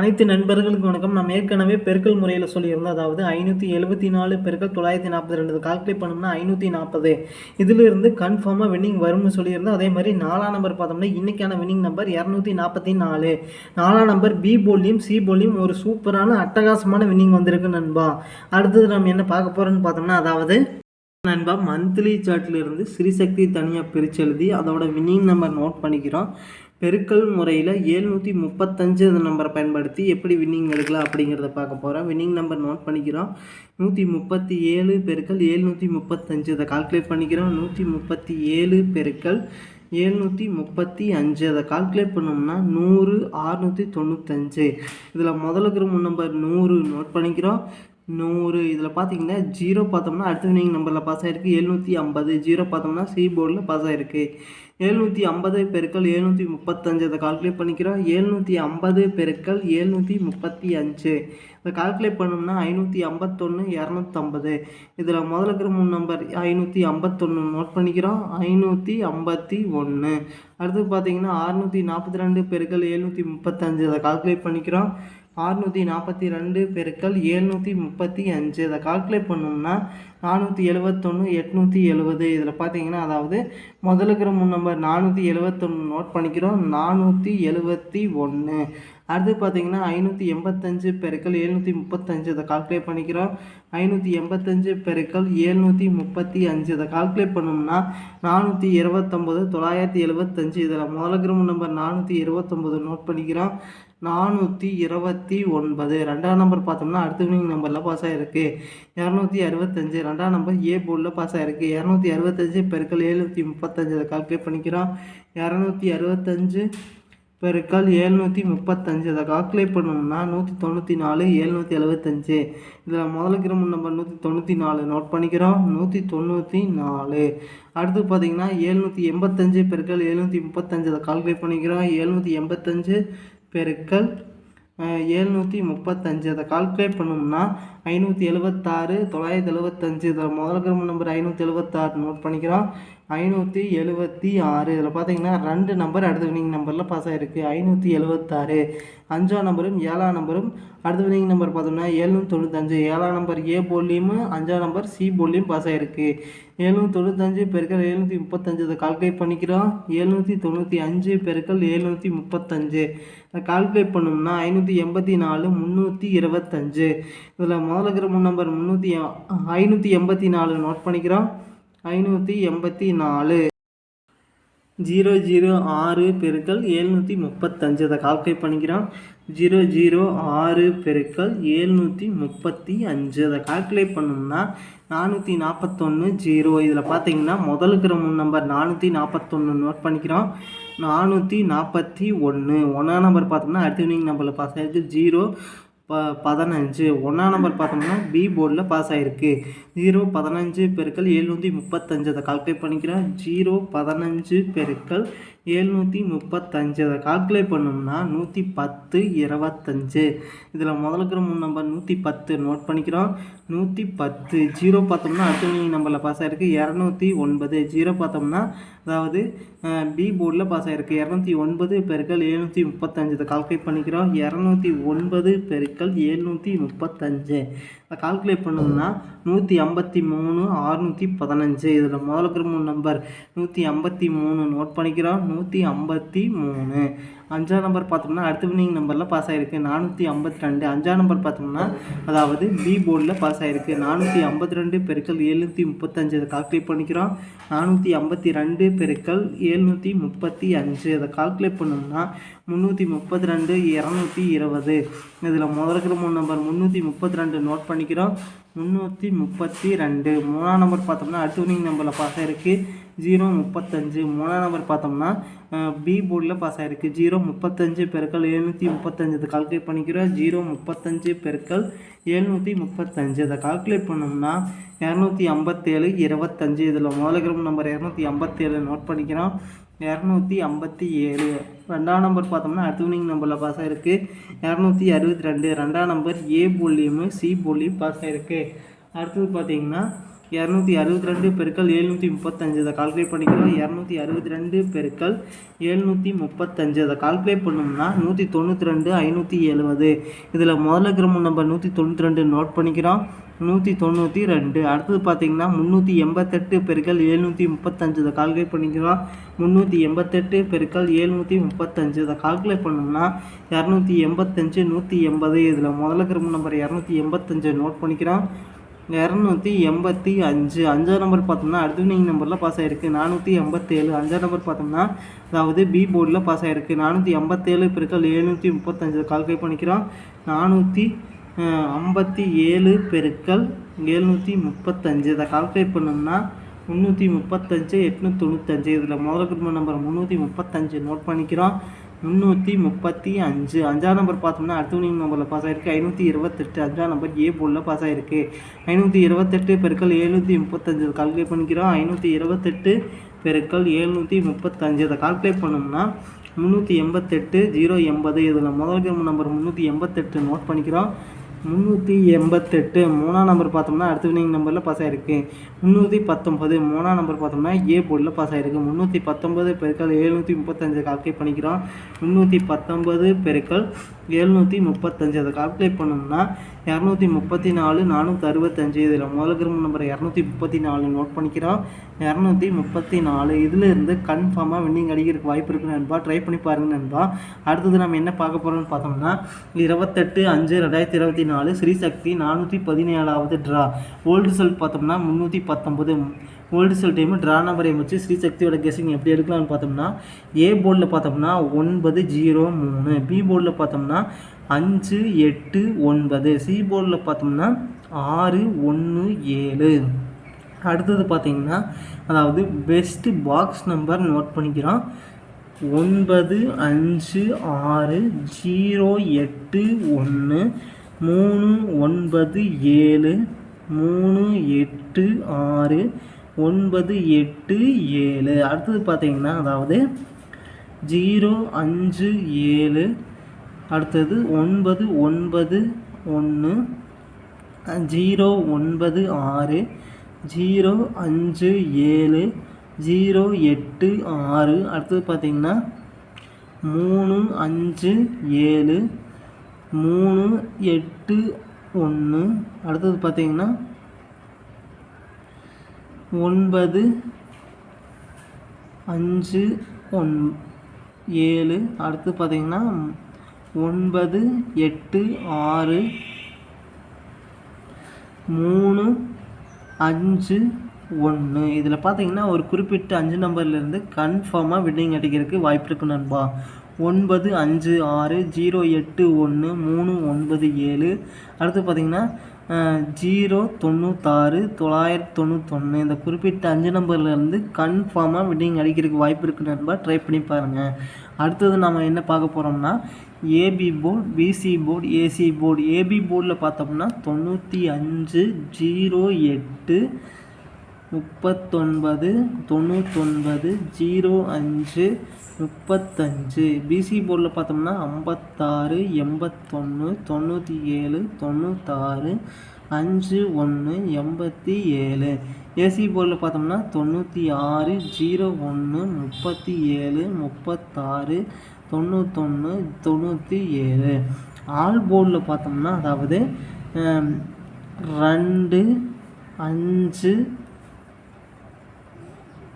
அனைத்து நண்பர்களுக்கு வணக்கம். நம்ம ஏற்கனவே பெருக்கல் முறையில் சொல்லியிருந்தோம். அதாவது ஐநூற்றி எழுபத்தி நாலு பெருக்கல் தொள்ளாயிரத்தி நாற்பது ரெண்டு. கால்குலேட் பண்ணோம்னா ஐநூற்றி நாற்பது. இதிலிருந்து கன்ஃபார்மாக வின்னிங் வரும்னு சொல்லியிருந்தோம். அதே மாதிரி நாலாம் நம்பர் பார்த்தோம்னா இன்றைக்கான வின்னிங் நம்பர் இரநூத்தி நாற்பத்தி நாலு. நாலாம் நம்பர் பி போலியும் சி போலியும் ஒரு சூப்பரான அட்டகாசமான வின்னிங் வந்திருக்கு நண்பா. அடுத்தது நம்ம என்ன பார்க்க போகிறோம்னு பார்த்தோம்னா அதாவது நண்பா மந்த்லி சார்ட்லேருந்து ஸ்ரீசக்தி தனியாக பிரித்து எழுதி அதோட வின்னிங் நம்பர் நோட் பண்ணிக்கிறோம். பெருக்கல் முறையில் ஏழ்நூற்றி முப்பத்தஞ்சு அந்த நம்பரை பயன்படுத்தி எப்படி வின்னிங் எடுக்கலாம் அப்படிங்கிறத பார்க்க போகிறோம் வின்னிங் நம்பர் நோட் பண்ணிக்கிறோம். நூற்றி முப்பத்தி ஏழு பெருக்கல் ஏழ்நூற்றி முப்பத்தஞ்சு. அதை கால்குலேட் பண்ணிக்கிறோம். நூற்றி முப்பத்தி ஏழு பெருக்கல் ஏழ்நூற்றி முப்பத்தி அஞ்சு அதை கால்குலேட் பண்ணோம்னா நூறு ஆறுநூற்றி தொண்ணூத்தஞ்சு. இதில் முதலுக்கு முன் நம்பர் நூறு நோட் பண்ணிக்கிறோம். நூறு இதில் பார்த்தீங்கன்னா ஜீரோ பார்த்தோம்னா அடுத்த வினிங் நம்பரில் பாஸ் ஆகிருக்கு எழுநூற்றி ஐம்பது ஜீரோ பார்த்தோம்னா சி போர்டில் பாஸ் ஆகிருக்கு எழுநூற்றி ஐம்பது பெருக்கள் எழுநூற்றி முப்பத்தஞ்சு அதை கால்குலேட் பண்ணிக்கிறோம். எழுநூற்றி ஐம்பது பெருக்கள் எழுநூற்றி முப்பத்தி அஞ்சு. இதை கால்குலேட் பண்ணோம்னா ஐநூற்றி ஐம்பத்தொன்று இரநூத்தம்பது. இதில் முதல்ல இருக்கிற மூணு நம்பர் ஐநூற்றி ஐம்பத்தொன்று நோட் பண்ணிக்கிறோம். ஐநூற்றி ஐம்பத்தி ஒன்று அடுத்து பார்த்தீங்கன்னா அறுநூற்றி நாற்பத்தி ரெண்டு பெருக்கள் எழுநூற்றி முப்பத்தஞ்சு அதை கால்குலேட் பண்ணிக்கிறோம். அறுநூற்றி நாற்பத்தி ரெண்டு பெருக்கள் ஏழ்நூற்றி முப்பத்தி அஞ்சு. இதை கால்குலேட் பண்ணோம்னா நானூற்றி எழுபத்தொன்று எட்நூற்றி எழுபது இதில் பார்த்தீங்கன்னா அதாவது முதல்ல இருக்கிற மூணு நம்பர் நானூற்றி எழுபத்தொன்று நோட் பண்ணிக்கிறோம். நானூற்றி எழுபத்தி ஒன்று அடுத்து பார்த்தீங்கன்னா ஐநூற்றி எண்பத்தஞ்சு பெருக்கல் ஏழ்நூற்றி முப்பத்தஞ்சு. இதை கால்குலேட் பண்ணிக்கிறோம். ஐநூற்றி எண்பத்தஞ்சு பெருக்கள் ஏழ்நூற்றி முப்பத்தி அஞ்சு. இதை கால்குலேட் பண்ணோம்னா நானூற்றி இருபத்தொம்போது தொள்ளாயிரத்தி எழுபத்தஞ்சு இதில் முதல்ல இருக்கிற நம்பர் நானூற்றி இருபத்தொம்போது நோட் பண்ணிக்கிறோம். நானூற்றி இருபத்தி ஒன்பது. ரெண்டாம் நம்பர் பார்த்தோம்னா அடுத்த வினிங் நம்பரில் பாஸ் ஆகிருக்கு இரநூத்தி அறுபத்தஞ்சு. ரெண்டாம் நம்பர் ஏ போர்டில் பாஸ் ஆகிருக்கு இரநூத்தி அறுபத்தஞ்சு பெருக்கள் எழுநூற்றி முப்பத்தஞ்சு. அதை கால்குலேட் பண்ணிக்கிறோம். இரநூத்தி அறுபத்தஞ்சு பெருக்கள் ஏழ்நூற்றி முப்பத்தஞ்சு. அதை கால்குலேட் பண்ணோம்னா நூற்றி தொண்ணூற்றி நாலு ஏழ்நூற்றி எழுபத்தஞ்சு. இதில் முதல்ல கிரம நம்பர் நூற்றி தொண்ணூற்றி நாலு. நோட் பண்ணிக்கிறோம். நூற்றி தொண்ணூற்றி நாலு. அடுத்து பார்த்தீங்கன்னா ஏழ்நூற்றி எண்பத்தஞ்சு பெருக்கள் எழுநூற்றி முப்பத்தஞ்சு. அதை கால்குலேட் பண்ணிக்கிறோம். ஏழ்நூற்றி எண்பத்தஞ்சு பெருக்கல் ஏழ்நூற்றி முப்பத்தஞ்சு அதை கால்குலேட் பண்ணோம்னா ஐநூற்றி எழுபத்தாறு தொள்ளாயிரத்தி எழுபத்தஞ்சு இதில் முதல் கிரம நம்பர் ஐநூற்றி எழுபத்தாறு நோட் பண்ணிக்கிறோம். ஐநூற்றி எழுபத்தி ஆறு. இதில் பார்த்தீங்கன்னா ரெண்டு நம்பர் அடுத்த வினிங் நம்பரில் பாஸ் ஆகிருக்கு ஐநூற்றி எழுபத்தாறு அஞ்சாம் நம்பரும் ஏழாம் நம்பரும் அடுத்த வினிங் நம்பர் பார்த்தோம்னா ஏழ்நூற்றி தொண்ணூத்தஞ்சு ஏழாம் நம்பர் ஏ போலியும் அஞ்சாம் நம்பர் சி போலியும் பாஸ் ஆகிருக்கு ஏழ்நூற்றி தொண்ணூத்தஞ்சு பெருக்கள் எழுநூற்றி முப்பத்தஞ்சு இதை கால்குலேட் பண்ணிக்கிறோம். எழுநூற்றி தொண்ணூற்றி அஞ்சு பெருக்கள் எழுநூற்றி முப்பத்தஞ்சு கால்குலேட் பண்ணோம்னா ஐநூற்றி எண்பத்தி நாலு முந்நூற்றி இருபத்தஞ்சு. இதில் முதல்ல இருக்கிற முன் நம்பர் முந்நூற்றி ஐநூற்றி எண்பத்தி நாலு நோட் பண்ணிக்கிறோம். ஐநூற்றி எண்பத்தி நாலு ஜீரோ ஜீரோ ஆறு பெருக்கல் ஏழ்நூற்றி முப்பத்தஞ்சு. அதை கால்குலேட் பண்ணிக்கிறோம். ஜீரோ ஜீரோ ஆறு பெருக்கல் ஏழ்நூற்றி முப்பத்தி அஞ்சு. அதை கால்குலேட் பண்ணோம்னா நானூற்றி நாற்பத்தொன்று ஜீரோ. இதில் பார்த்தீங்கன்னா முதலுக்கிற முன் நம்பர் நானூற்றி நாற்பத்தொன்று நோட் பண்ணிக்கிறோம். நானூற்றி நாற்பத்தி ஒன்று ஒன்றாம் நம்பர் பார்த்தோம்னா அடுத்த வினிங் நம்பரில் பாஸ் ஆகிருக்கு ஜீரோ ப பதினஞ்சு. ஒன்றாம் நம்பர் பார்த்தோம்னா பி போர்டில் பாஸ் ஆகிருக்கு ஜீரோ பதினஞ்சு பெருக்கள் எழுநூற்றி முப்பத்தஞ்சு. அதை கால்குலேட் பண்ணிக்கிறேன். ஜீரோ பதினஞ்சு பெருக்கள் எழுநூற்றி முப்பத்தஞ்சு. அதை கால்குலேட் பண்ணோம்னா நூற்றி பத்து இருபத்தஞ்சு. இதில் முதல்ல இருக்கிற மூணு நம்பர் நூற்றி பத்து. நோட் பண்ணிக்கிறோம். நூற்றி பத்து. ஜீரோ பார்த்தோம்னா அடுத்த நம்பரில் பாஸ் ஆகிருக்கு இரநூத்தி ஒன்பது. ஜீரோ பார்த்தோம்னா அதாவது பி போர்டில் பாஸ் ஆகிருக்கு இரநூத்தி ஒன்பது பெருக்கள் எழுநூற்றி முப்பத்தஞ்சு. இதை கால்குலேட் பண்ணிக்கிறோம். இரநூத்தி ஒன்பது பெருக்கள் எழுநூற்றி முப்பத்தஞ்சு. அதை கால்குலேட் பண்ணோம்னா நூற்றி ஐம்பத்தி மூணு அறுநூற்றி பதினஞ்சு. இதில் முதல்ல இருக்கிற மூணு நம்பர் நூற்றி ஐம்பத்தி மூணு நோட் பண்ணிக்கிறோம். நூற்றி ஐம்பத்தி மூணு. அஞ்சாம் நம்பர் பார்த்தோம்னா அடுத்த வினிங் நம்பரில் பாஸ் ஆகிருக்கு நானூற்றி ஐம்பத்தி ரெண்டு. அஞ்சாம் நம்பர் பார்த்தோம்னா அதாவது பி போர்டில் பாஸ் ஆகிருக்கு நானூற்றி ஐம்பத்தி ரெண்டு பெருக்கள் எழுநூற்றி முப்பத்தஞ்சு. அதை கால்குலேட் பண்ணிக்கிறோம். நானூற்றி ஐம்பத்தி ரெண்டு பெருக்கள் எழுநூற்றி முப்பத்தி அஞ்சு. இதை கால்குலேட் பண்ணோம்னா முந்நூற்றி முப்பத்தி ரெண்டு இரநூத்தி இருபது. இதில் முதல்கிற மூணு நம்பர் முந்நூற்றி முப்பத்தி ரெண்டு நோட் பண்ணிக்கிறோம். முந்நூற்றி முப்பத்தி ரெண்டு. மூணாம் நம்பர் பார்த்தோம்னா அடுத்த நம்பரில் பாஸ் ஆகிருக்கு ஜீரோ முப்பத்தஞ்சு. மூணாம் நம்பர் பார்த்தோம்னா பி போர்டில் பாஸ் ஆகிருக்கு ஜீரோ முப்பத்தஞ்சு பெருக்கள் எழுநூற்றி முப்பத்தஞ்சு. இதை கால்குலேட் பண்ணிக்கிறோம். ஜீரோ முப்பத்தஞ்சு பெருக்கள் எழுநூற்றி முப்பத்தஞ்சு. இதை கால்குலேட் பண்ணோம்னா இரநூத்தி ஐம்பத்தேழு இருபத்தஞ்சு. இதில் முதல்கிற நம்பர் இரநூத்தி ஐம்பத்தேழு நோட் பண்ணிக்கிறோம். இரநூத்தி ஐம்பத்தி ஏழு. ரெண்டாம் நம்பர் பார்த்தோம்னா அடுத்த வினிங் நம்பரில் பாஸ் ஆகிருக்கு இரநூத்தி அறுபத்தி ரெண்டு. ரெண்டாம் நம்பர் ஏ போலியும் சி போலியும் பாஸ் ஆகிருக்கு அடுத்தது பார்த்தீங்கன்னா இரநூத்தி அறுபத்தி ரெண்டு பெருக்கள் எழுநூற்றி முப்பத்தஞ்சு. இதை கால்குலேட் பண்ணிக்கிறோம். இரநூத்தி அறுபத்தி ரெண்டு பெருக்கள் எழுநூற்றி முப்பத்தஞ்சு. அதை கால்குலேட் பண்ணோம்னா நூற்றி தொண்ணூற்றி ரெண்டு ஐநூற்றி எழுபது இதில் முதல்ல இருக்கிற நம்பர் நூற்றி தொண்ணூற்றி ரெண்டு நோட் பண்ணிக்கிறோம். நூற்றி தொண்ணூற்றி ரெண்டு. அடுத்தது பார்த்தீங்கன்னா முந்நூற்றி எண்பத்தெட்டு பெருக்கல் எழுநூற்றி முப்பத்தஞ்சு. இதை கால்குலேட் பண்ணிக்கிறோம். முந்நூற்றி எண்பத்தெட்டு பெருக்கல் எழுநூற்றி முப்பத்தஞ்சு. இதை கால்குலேட் பண்ணோம்னா இரநூத்தி எண்பத்தஞ்சு நூற்றி எண்பது. இதில் முதல்ல இருக்கிற நம்பர் இரநூத்தி எண்பத்தஞ்சு நோட் பண்ணிக்கிறோம். இரநூத்தி எண்பத்தி அஞ்சு. அஞ்சாவது நம்பர் பார்த்தோம்னா அடுத்த நம்பரில் பாஸ் ஆகிருக்கு நானூற்றி எண்பத்தேழு. அஞ்சாவது நம்பர் பார்த்தோம்னா அதாவது பி போர்டில் பாஸ் ஆகிருக்கு நானூற்றி எண்பத்தேழு பெருக்கள் எழுநூற்றி முப்பத்தஞ்சு. கால்குலேட் பண்ணிக்கிறோம். நானூற்றி ஐம்பத்தி ஏழு பெருக்கள் எழுநூற்றி முப்பத்தஞ்சு. இதை கால்குலேட் பண்ணோம்னா முந்நூற்றி முப்பத்தஞ்சு எட்நூற்றி தொண்ணூத்தஞ்சு. இதில் முதல் குடும்ப நம்பர் முந்நூற்றி முப்பத்தஞ்சு நோட் பண்ணிக்கிறோம். முந்நூற்றி முப்பத்தி அஞ்சு. அஞ்சாம் நம்பர் பார்த்தோம்னா அடுத்த நம்பரில் பாஸ் ஆகிருக்கு ஐநூற்றி இருபத்தெட்டு. அஞ்சாம் நம்பர் ஏ போலில் பாஸ் ஆகிருக்கு ஐநூற்றி இருபத்தெட்டு பெருக்கள் எழுநூற்றி முப்பத்தஞ்சு. கால்குலேட் பண்ணிக்கிறோம். ஐநூற்றி இருபத்தெட்டு பெருக்கள் எழுநூற்றி முப்பத்தஞ்சு. இதை கால்குலேட் பண்ணோம்னா முந்நூற்றி எண்பத்தெட்டு ஜீரோ எண்பது. இதில் முதல் நம்பர் முந்நூற்றி எண்பத்தெட்டு நோட் பண்ணிக்கிறோம். முந்நூற்றி எண்பத்தெட்டு. மூணாம் நம்பர் பார்த்தோம்னா அடுத்த வினிங் நம்பரில் பாஸ் ஆகிருக்கு முந்நூற்றி பத்தொம்பது மூணாம் நம்பர் பார்த்தோம்னா ஏ போர்டில் பாஸ் ஆகிருக்கு முந்நூற்றி பத்தொம்பது பெருக்கள் எழுநூற்றி முப்பத்தஞ்சு. கால்குலேட் பண்ணிக்கிறோம். முந்நூற்றி பத்தொம்பது பெருக்கள் எழுநூற்றி முப்பத்தஞ்சு. அதை கால்குலேட் பண்ணோம்னா இரநூத்தி முப்பத்தி நாலு நானூற்றி அறுபத்தஞ்சு. இதில் முதல் கிரும நம்பர் இரநூத்தி முப்பத்தி நாலு நோட் பண்ணிக்கிறோம் இரநூத்தி முப்பத்தி நாலு. இதிலிருந்து கன்ஃபார்மாக வின்னிங் அடிக்கிறதுக்கு வாய்ப்பு இருக்குது நண்பா. ட்ரை பண்ணி பாருங்க நண்பா. அடுத்தது நம்ம என்ன பார்க்க போகிறோம்னு பார்த்தோம்னா இருபத்தெட்டு அஞ்சு ரெண்டாயிரத்தி இருபத்தி நாலு ஸ்ரீசக்தி நானூற்றி பதினேழாவது ட்ரா ஓல்டு ரிசல்ட் பார்த்தோம்னா முந்நூற்றி பத்தொம்பது ஓல்டு செல் டைமு ட்ரா நம்பரை வச்சு ஸ்ரீசக்தியோட கெஸிங் எப்படி எடுக்கலாம்னு பார்த்தோம்னா ஏ போர்டில் பார்த்தோம்னா ஒன்பது ஜீரோ மூணு. பி போர்டில் பார்த்தோம்னா அஞ்சு எட்டு ஒன்பது. சி போர்டில் பார்த்தோம்னா ஆறு ஒன்று ஏழு. அடுத்தது பார்த்திங்கன்னா அதாவது பெஸ்ட்டு பாக்ஸ் நம்பர் நோட் பண்ணிக்கிறோம். ஒன்பது அஞ்சு ஆறு ஜீரோ எட்டு ஒன்று மூணு ஒன்பது ஏழு மூணு எட்டு ஆறு ஒன்பது எட்டு ஏழு. அடுத்தது பார்த்திங்கன்னா அதாவது ஜீரோ அஞ்சு ஏழு அடுத்தது ஒன்பது ஒன்பது ஒன்று ஜீரோ ஒன்பது ஆறு ஜீரோ அஞ்சு ஏழு ஜீரோ எட்டு ஆறு. அடுத்தது பார்த்திங்கன்னா மூணு அஞ்சு ஏழு மூணு எட்டு ஒன்று. அடுத்தது பார்த்திங்கன்னா ஒன்பது அஞ்சு ஒன் ஏழு. அடுத்து பார்த்திங்கன்னா ஒன்பது எட்டு ஆறு மூணு அஞ்சு ஒன்று இதில் பார்த்தீங்கன்னா ஒரு குறிப்பிட்ட அஞ்சு நம்பர்லேருந்து கன்ஃபார்மாக வின்னிங் அடிக்கிறதுக்கு வாய்ப்பு இருக்கு நண்பா. ஒன்பது அஞ்சு ஆறு ஜீரோ எட்டு ஒன்று மூணு ஒன்பது ஏழு. அடுத்து பார்த்திங்கன்னா ஜீரோ தொண்ணூத்தாறு தொள்ளாயிரத்தி தொண்ணூத்தொன்று இந்த குறிப்பிட்ட அஞ்சு நம்பர்லேருந்து கன்ஃபார்மாக விட்டிங் அடிக்கிறதுக்கு வாய்ப்பு இருக்குது நண்பா. ட்ரை பண்ணி பாருங்கள் அடுத்தது நம்ம என்ன பார்க்க போகிறோம்னா AB board BC board AC board AB போர்டில் பார்த்தோம்னா தொண்ணூற்றி அஞ்சு ஜீரோ எட்டு முப்பத்தொன்பது தொண்ணூத்தொன்பது ஜீரோ அஞ்சு முப்பத்தஞ்சு. பிசி போர்டில் பார்த்தோம்னா ஐம்பத்தாறு எண்பத்தொன்று தொண்ணூற்றி ஏழு தொண்ணூத்தாறு அஞ்சு ஒன்று எண்பத்தி ஏழு ஏசி போர்டில் பார்த்தோம்னா தொண்ணூற்றி ஆறு ஜீரோ ஒன்று முப்பத்தி ஏழு முப்பத்தாறு தொண்ணூத்தொன்று தொண்ணூற்றி ஏழு ஆல் போர்டில் பார்த்தோம்னா அதாவது ரெண்டு அஞ்சு